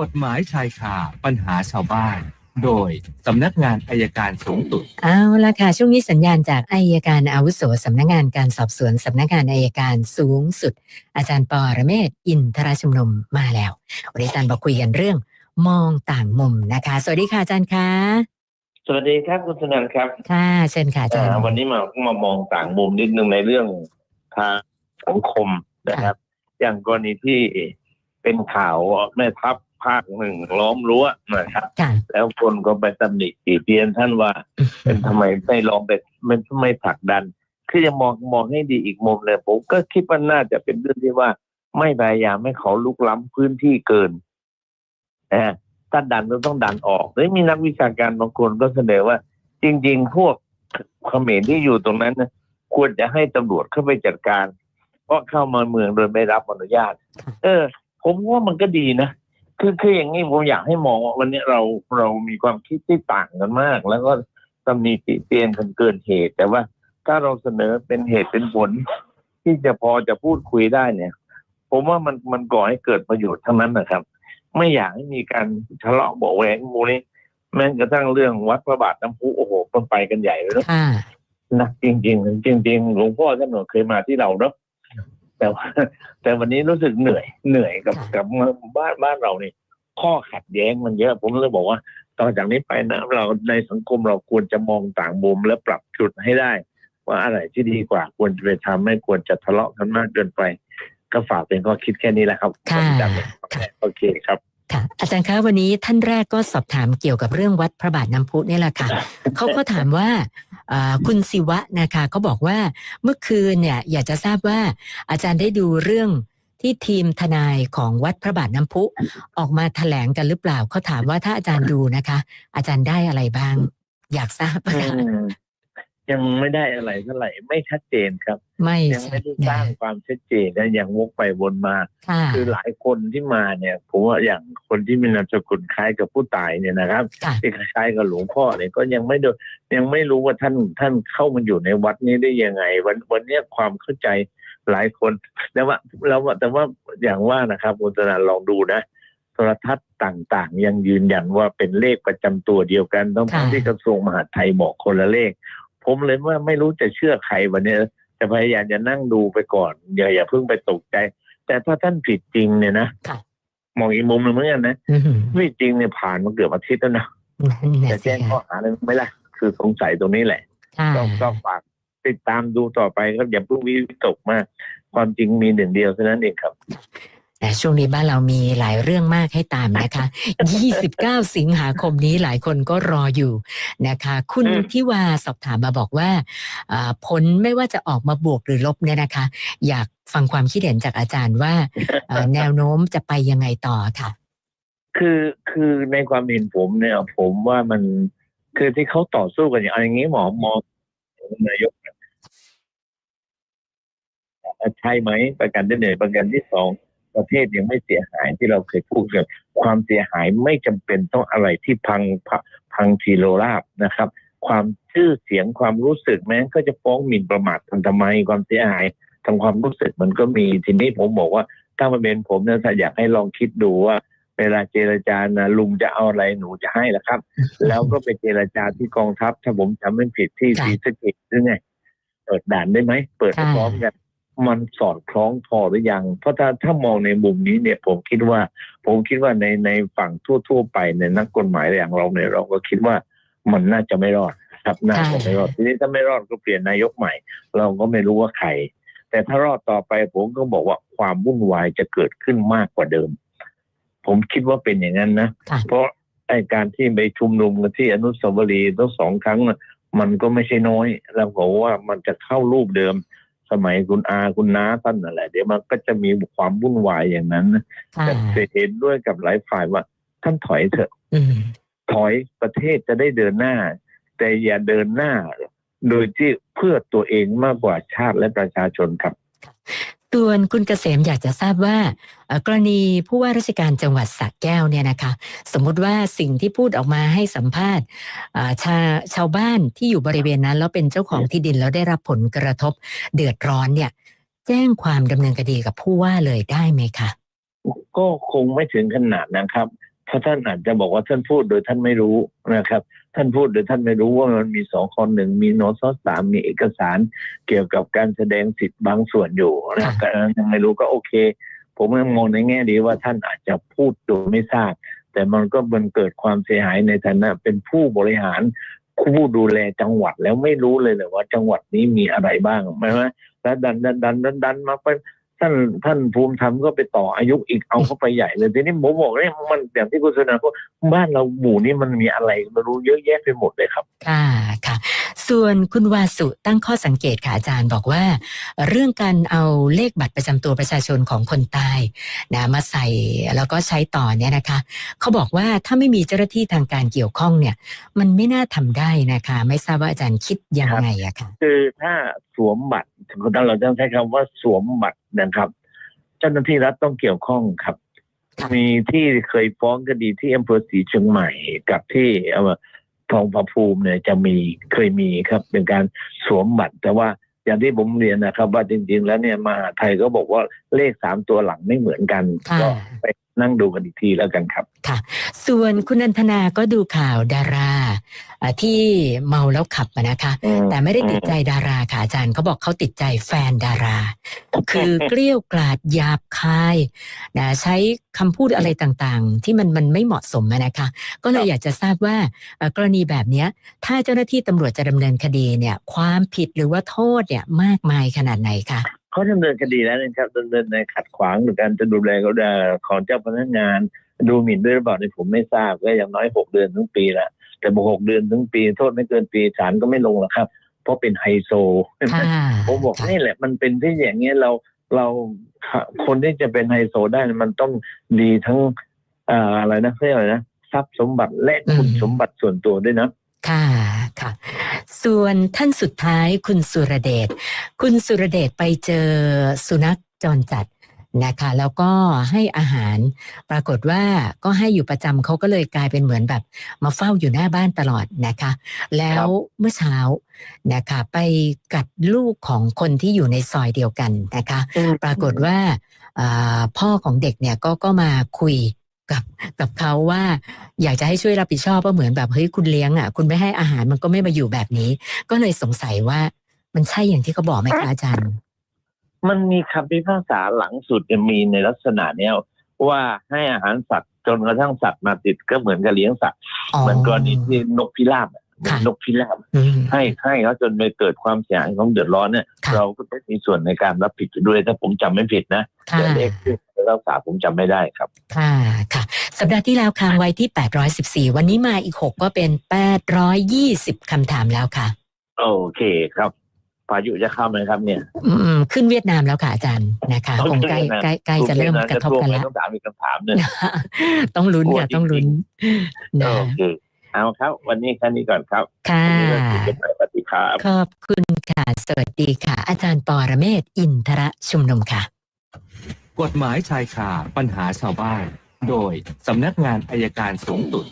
กฎหมายชายคาปัญหาชาวบ้าน โดยสำนักงานอายการสูงสุด เอาละค่ะ ช่วงนี้สัญญาณจากอายการอาวุโสสำนักงานการสอบสวนสำนักงานอายการสูงสุด อาจารย์ปอระเมศวร์อินทรชุมนุมมาแล้ววันนี้อาจารย์บอกคุยกันเรื่อง มองต่างมุมนะคะ สวัสดีค่ะอาจารย์คะสวัสดีครับคุณสนันท์ครับค่ะเชิญค่ะอาจารย์อ่าวันนี้มามามองต่างมุมนิดนึงในเรื่องทางสังคมนะครับ อย่างกรณีที่เป็นข่าวแม่ทัพ ภาคหนึ่งล้อมรั้วนะครับค่ะแล้วคนก็ไปตำหนิตีเตียนท่านว่า เป็นทำไมไม่ลองไปไม่ไม่ผลักดัน คือจะมองมองให้ดีอีกมุมเลยผมก็คิดว่าน่าจะเป็นเรื่องที่ว่า ไม่พยายามให้เขาลุกล้ำพื้นที่เกินนะถ้าดันก็ต้องดันออกแล้วมีนักวิชาการบางคนก็เสนอว่า จริง ๆ พวกเขมรที่อยู่ตรงนั้นนะควรจะให้ตำรวจเข้าไปจัดการ เพราะเข้ามาเมืองโดยไม่รับอนุญาต เออ ผมว่ามันก็ดีนะ คือคืออย่างนี้ผมอยากให้มองว่าวันนี้เราเรามีความคิดที่ต่างกันมาก แล้วก็ตำหนิติเตียนกันเกินเหตุ แต่ว่าถ้าเราเสนอเป็นเหตุเป็นผล ที่จะพอจะพูดคุยได้เนี่ย ผมว่ามันมันก่อให้เกิดประโยชน์ทั้งนั้นนะครับ ไม่อยากให้มีการทะเลาะเบาะแวงมูนี้แม้กระทั่งเรื่องวัดพระบาทน้ำพุโอ้โหมันไปกันใหญ่เลยเนอะค่ะนะจริง ๆ จริง ๆ หลวงพ่อท่านเคยมาที่เราเนาะ แต่ว่าแต่วันนี้รู้สึกเหนื่อยเหนื่อยกับค่ะกับบ้านบ้านเรานี่ข้อขัดแย้งมันเยอะผมเลยบอกว่าต่อจากนี้ไปนะเราในสังคมเราควรจะมองต่างมุมและปรับจุดให้ได้ ว่าอะไรที่ดีกว่าควรจะไปทำไม่ควรจะทะเลาะกันมากเกินไป ก็ฝากเป็นข้อคิดแค่นี้แหละครับค่ะจำโอเคครับ ค่ะอาจารย์คะวันนี้ท่านแรกก็สอบถามเกี่ยวกับเรื่องวัดพระบาทน้ำพุนี่แหละค่ะเขาก็ถามว่าอ่าคุณศิวะนะคะเขาบอกว่าเมื่อคืนเนี่ยอยากจะทราบว่าอาจารย์ได้ดูเรื่องที่ทีมทนายของวัดพระบาทน้ำพุออกมาแถลงกันหรือเปล่าเขาถามว่าถ้าอาจารย์ดูนะคะ อาจารย์ได้อะไรบ้าง อยากทราบอืค่ะม ยังไม่ได้อะไรเท่าไหร่ไม่ชัดเจนครับ ไม่ยังชัไม่ดได้สร้างความชัดเจนนะยังวกไปวนมาค่ะคือหลายคนที่มาเนี่ยผมว่าอย่างคนที่มีนามสกุลคล้ายกับผู้ตายเนี่ยนะครับค่ะที่คล้ายกับหลวงพ่อเนี่ยก็ยังไม่ได้ยังไม่รู้ว่าท่านท่านเข้ามาอยู่ในวัดนี้ได้ยังไง วันวันเนี้ยความเข้าใจหลายคนแต่ว่าแล้วว่าแต่ว่าอย่างว่านะครับคุณตนาลองดูนะโทรทัศน์ต่างๆ ยังยืนยันว่าเป็นเลขประจำตัวเดียวกันต้องค่ะที่กระทรวงมหาดไทยบอกคนละเลข ผมเลยว่าไม่รู้จะเชื่อใครวันเนี้ยจะพยายามจะนั่งดูไปก่อนอย่าอย่าเพิ่งไปตกใจ แต่ถ้าท่านผิดจริงเนี่ยนะค่ะมองอีกมุมหนึ่งเหมือนกันนะอืมผิดจริงเนี่ยผ่านมาเกือบอาทิตย์แล้วนะนั่นจะน่ะสิแจ้งข้อค่ะหาอะไรไหมล่ะ คือสงสัยตรงนี้แหละค่ะต้องก็ฝากติดตามดูต่อไปครับอย่าเพิ่งวิตกมาก ความจริงมีหนึ่งเดียวเท่านั้นเองครับ แต่ช่วงนี้บ้านเรามีหลายเรื่องมากให้ตามนะคะ 29 สิงหาคมนี้หลายคนก็รออยู่นะคะ คุณอืมทิวาสอบถามมาบอกว่าอ่าผลไม่ว่าจะออกมาบวกหรือลบเนี่ยนะคะ อยากฟังความคิดเห็นจากอาจารย์ว่าเอ่อแนวโน้มจะไปยังไงต่อค่ะ คือคือในความเห็นผมเนี่ย ผมว่ามันคือที่เขาต่อสู้กันอย่างอย่างนี้หมอหมอนายกใช่ไหมประกันที่หนึ่งประกันที่สอง ประเทศยังไม่เสียหายที่เราเคยพูดกันความเสียหายไม่จำเป็นต้องอะไรที่พังพังพังทีโรราบนะครับ ความชื่อเสียงความรู้สึกแม้ก็จะฟ้องหมิ่นประมาทกันทำไมความเสียหายทางความรู้สึกมันก็มีทีนี้ผมบอกว่าถ้ามาเป็นผมเนี่ยถ้าอยากให้ลองคิดดูว่าเวลาเจรจานะลุงจะเอาอะไรหนูจะให้ละครับ แล้วก็ไปเจรจาที่กองทัพ ถ้าผมจำไม่ผิดที่ค่ะศรีสะเกษหรือไงเปิดด่านได้ไหมเปิดค่ะพร้อมกัน มันสอดคล้องพอหรือยัง เพราะถ้าถ้ามองในมุมนี้เนี่ยผมคิดว่า ผมคิดว่าในในฝั่งทั่ว ๆ ไปในนักกฎหมายอย่างเราเนี่ยเราก็คิดว่ามันน่าจะไม่รอดครับน่าจะไม่รอดทีนี้ถ้าไม่รอดก็เปลี่ยนนายกใหม่ เราก็ไม่รู้ว่าใครแต่ถ้ารอดต่อไปผมก็บอกว่าความวุ่นวายจะเกิดขึ้นมากกว่าเดิม ผมคิดว่าเป็นอย่างนั้นนะค่ะเพราะไอการที่ไปชุมนุมกันที่อนุสาวรีย์ทั้งสองครั้งน่ะมันก็ไม่ใช่น้อย แล้วผมว่ามันจะเข้ารูปเดิม สมัยคุณอาคุณน้าท่านนั่นแหละเดี๋ยวมันก็จะมีความวุ่นวายอย่างนั้นนะค่ะแต่เห็นด้วยกับหลายฝ่ายว่า ท่านถอยเถอะอืมถอยประเทศจะได้เดินหน้า แต่อย่าเดินหน้า โดยที่เพื่อตัวเองมากกว่าชาติและประชาชนครับ ส่วนคุณเกษมอยากจะทราบว่าเอ่อกรณีผู้ว่าราชการจังหวัดสระแก้วเนี่ยนะคะ สมมุติว่าสิ่งที่พูดออกมาให้สัมภาษณ์อ่าชาชาวบ้านที่อยู่บริเวณนั้น แล้วเป็นเจ้าของที่ดินแล้วได้รับผลกระทบเดือดร้อนเนี่ย แจ้งความดำเนินคดีกับผู้ว่าเลยได้ไหมคะก็คงไม่ถึงขนาดนะครับเพราะท่านอาจจะบอกว่าท่านพูดโดยท่านไม่รู้นะครับ ท่านพูดโดยท่านไม่รู้ว่ามันมีสองคนหนึ่งมีโน้ตซอสสามมีเอกสารเกี่ยวกับการแสดงสิทธิ์บางส่วนอยู่นะแต่ยังไม่รู้ก็โอเค ผมยังมองในแง่ดีว่าท่านอาจจะพูดโดยไม่ทราบ แต่มันก็มันเกิดความเสียหายในฐานะเป็นผู้บริหารผู้ดูแลจังหวัดแล้วไม่รู้เลยเลยว่าจังหวัดนี้มีอะไรบ้างไหมว่าแล้วดันดันดันดันดันมาไป ท่านท่านภูมิธรรมก็ไปต่ออายุอีกเอาเข้าไปใหญ่เลยทีนี้ผมบอกเนี่ยมันอย่างที่คุณสนาพูดบ้านเราหมู่นี้มันมีอะไรไม่รู้เยอะแยะไปหมดเลยครับ ค่ะค่ะ ส่วนคุณวาสุตั้งข้อสังเกตค่ะอาจารย์บอกว่า เรื่องการเอาเลขบัตรประจำตัวประชาชนของคนตายนะมาใส่แล้วก็ใช้ต่อเนี่ยนะคะ เขาบอกว่าถ้าไม่มีเจ้าหน้าที่ทางการเกี่ยวข้องเนี่ย มันไม่น่าทำได้นะคะ ไม่ทราบว่าอาจารย์คิดยังไงอะค่ะคือถ้าสวมบัตร เราต้องใช้คำว่าสวมบัตรนะครับ เจ้าหน้าที่รัฐต้องเกี่ยวข้องครับค่ะมีที่เคยฟ้องคดีที่อำเภอศรีเชียงใหม่กับที่เอ่อทองผาภูมิเนี่ยจะมีเคยมีครับ เป็นการสวมบัตร แต่ว่าอย่างที่ผมเรียนนะครับ ว่าจริง ๆ แล้วเนี่ยมหาไทยก็บอกว่าเลขสามตัวหลังไม่เหมือนกันค่ะก็ไป นั่งดูกันอีกทีแล้วกันครับส่วนคุณนันทนาก็ดูข่าวดาราอ่าที่เมาแล้วขับอะนะคะ แต่ไม่ได้ติดใจดาราค่ะอาจารย์เขาบอกเขาติดใจแฟนดารา คือเกลี้ยวกล่อดหยาบคายนะใช้คำพูดอะไรต่างๆ ที่มันมันไม่เหมาะสมอะนะคะ ก็เลยอยากจะทราบว่าเอ่อกรณีแบบเนี้ยถ้าเจ้าหน้าที่ตำรวจจะดำเนินคดีเนี่ย ความผิดหรือว่าโทษเนี่ยมากมายขนาดไหนคะ เขาดำเนินคดีแล้วนะครับดำเนินในขัดขวางหรือการจะดูแลเขาได้ของเจ้าพนักงาน ดูหมิ่นด้วยหรือเปล่าเนี่ยผมไม่ทราบก็อย่างน้อยหกเดือนถึงปีละแต่บอกหกเดือนถึงปี โทษไม่เกินปีศาลก็ไม่ลงหรอกครับ เพราะเป็นไฮโซค่ะผมบอกค่ะนี่แหละ มันเป็นที่อย่างเงี้ยเราเราคนที่จะเป็นไฮโซได้มันต้องดีทั้งเอ่ออะไรนะเรียกอะไรนะทรัพย์สมบัติและคุณสมบัติส่วนตัวด้วยนะค่ะค่ะ ส่วนท่านสุดท้ายคุณสุรเดช คุณสุรเดชไปเจอสุนัขจรจัดนะคะ แล้วก็ให้อาหารปรากฏว่าก็ให้อยู่ประจำเขาก็เลยกลายเป็นเหมือนแบบ มาเฝ้าอยู่หน้าบ้านตลอดนะคะ แล้วเมื่อเช้านะคะ ไปกัดลูกของคนที่อยู่ในซอยเดียวกันนะคะ ปรากฏว่าอ่าพ่อของเด็กเนี่ยก็ก็มาคุย กับกับเขาว่าอยากจะให้ช่วยรับผิดชอบว่าเหมือนแบบเฮ้ยคุณเลี้ยงอะคุณไม่ให้อาหารมันก็ไม่มาอยู่แบบนี้ ก็เลยสงสัยว่ามันใช่อย่างที่เขาบอกไหมคะอาจารย์ มันมีคำพิพากษาหลังสุดจะมีในลักษณะเนี้ยว่าให้อาหารสัตว์จนกระทั่งสัตว์มาติดก็เหมือนกับเลี้ยงสัตว์อ๋อเหมือนกรณีที่นกพิราบอะค่ะ นกพิราบอืมให้ให้เขาจนไปเกิดความเสียหายของเดือดร้อนเนี่ยค่ะเราก็ต้องมีส่วนในการรับผิดด้วยถ้าผมจำไม่ผิดนะค่ะแต่เลขที่รักษาผมจำไม่ได้ครับ ค่ะค่ะ สัปดาห์ที่แล้วค้างไว้ที่ 814 วันนี้มาอีก 6 ก็เป็น 820คำถามแล้วค่ะ โอเคครับพายุจะเข้าไหมครับเนี่ย อืมขึ้นเวียดนามแล้วค่ะอาจารย์นะคะคงใกล้ใกล้ใกล้จะเริ่มกระทบกันแล้วต้องถามอีกคำถามหนึ่งต้องลุ้นค่ะต้องลุ้นนะโอ เคเอาครับ วันนี้แค่นี้ก่อนครับค่ะวันนี้เราคุยกันใหม่สวัสดีครับขอบคุณค่ะ สวัสดีค่ะ อาจารย์ปอระเมศวร์อินทระชุมนุมค่ะ กฎหมายชายคาปัญหาชาวบ้าน โดยสำนักงานอายการสูงสุด